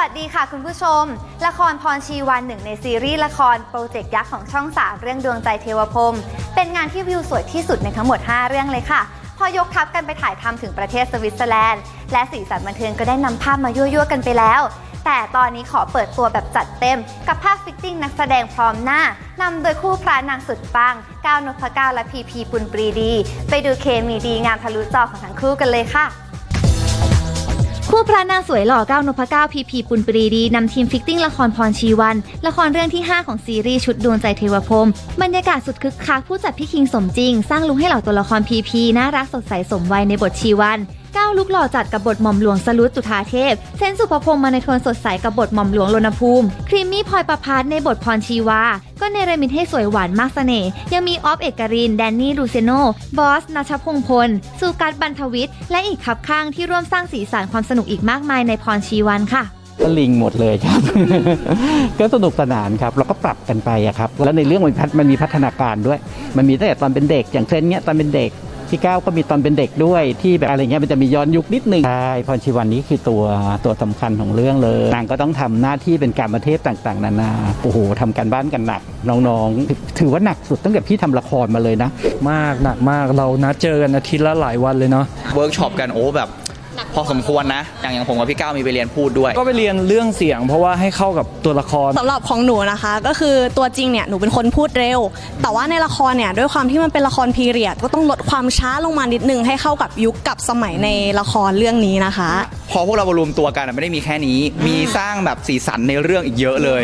วัสดีค่ะคุณผู้ชม ละครพรชีวันหนึ่งในซีรีส์ละครโปรเจกต์ยักษ์ของช่อง 3 เรื่องดวงใจเทวพรมเป็นงานที่วิวสวยที่สุดในทั้งหมด 5 เรื่องเลยค่ะ พอยกทัพกันไปถ่ายทำถึงประเทศสวิตเซอร์แลนด์ และสีสันบันเทิงก็ได้นำภาพมายั่วๆกันไปแล้ว แต่ตอนนี้ขอเปิดตัวแบบจัดเต็ม กับภาพฟิตติ้งนักแสดงพร้อมหน้านำโดยคู่พระนางสุดปังก้าวนพก้าวและพีพีปุณปรีดี ไปดูเคมีดีงามทะลุจอของทั้งคู่กันเลยค่ะ คู่พระนางสวยหล่อก้าวนพก้าวพีพีปุณปรีดีนำทีมฟิกติ้งละครพรชีวัน ละครเรื่องที่ 5 ของซีรีส์ชุดดวงใจเทวพรมบรรยากาศสุดคึกคักผู้จัดพี่คิงสมจริง สร้างลุงให้เหล่าตัวละครพีพีน่ารักสดใสสมวัยในบทชีวัน ก้าวลุกหล่อจัดกับบทหม่อมหลวงสลุดจุธาเทพ เซนสุภพงษ์มาในโทนสดใสกับบทหม่อมหลวงรณภูมิ ครีมมี่พลอยประพาสในบทพรชีวา ก็เนรมิตให้สวยหวานมากเสน่ห์ ยังมีออฟเอกริน แดนนี่ลูเซโน บอสนัชพงพล สุกัสบันทวิทย์ และอีกขับข้างที่ร่วมสร้างสีสันความสนุกอีกมากมายในพรชีวันค่ะก็ลิงหมดเลยครับ ก็สนุกสนานครับเราก็ปรับกันไปครับ แล้วในเรื่องมันพัฒมันมีพัฒนาการด้วย มันมีตั้งแต่ตอนเป็นเด็ก อย่างเช่นเนี้ยตอนเป็นเด็ก พี่ก้าวก็มีตอนเป็นเด็กด้วยที่แบบอะไรเงี้ยมันจะมีย้อนยุคนิดนึงใช่พรชีวันนี้คือตัวตัวสำคัญของเรื่องเลยนางก็ต้องทำหน้าที่เป็นการประเทศต่างๆ นานาโอ้โหทำการบ้านกันหนักน้องๆ ถือว่าหนักสุดตั้งแต่พี่ทำละครมาเลยนะ มากหนักมากเรานัดเจอกันอาทิตย์ละหลายวันเลยเนาะเวิร์กช็อปกันโอ้แบบ พอสมควรนะ อย่างอย่างผมกับพี่ก้าวมีไปเรียนพูดด้วย ก็ไปเรียนเรื่องเสียงเพราะว่าให้เข้ากับตัวละคร สำหรับของหนูนะคะ ก็คือตัวจริงเนี่ยหนูเป็นคนพูดเร็ว แต่ว่าในละครเนี่ยด้วยความที่มันเป็นละครพีเรียดก็ต้องลดความช้าลงมานิดนึงให้เข้ากับยุคกับสมัยในละครเรื่องนี้นะคะ พอพวกเรามารวมตัวกันอะไม่ได้มีแค่นี้ มีสร้างแบบสีสันในเรื่องอีกเยอะเลย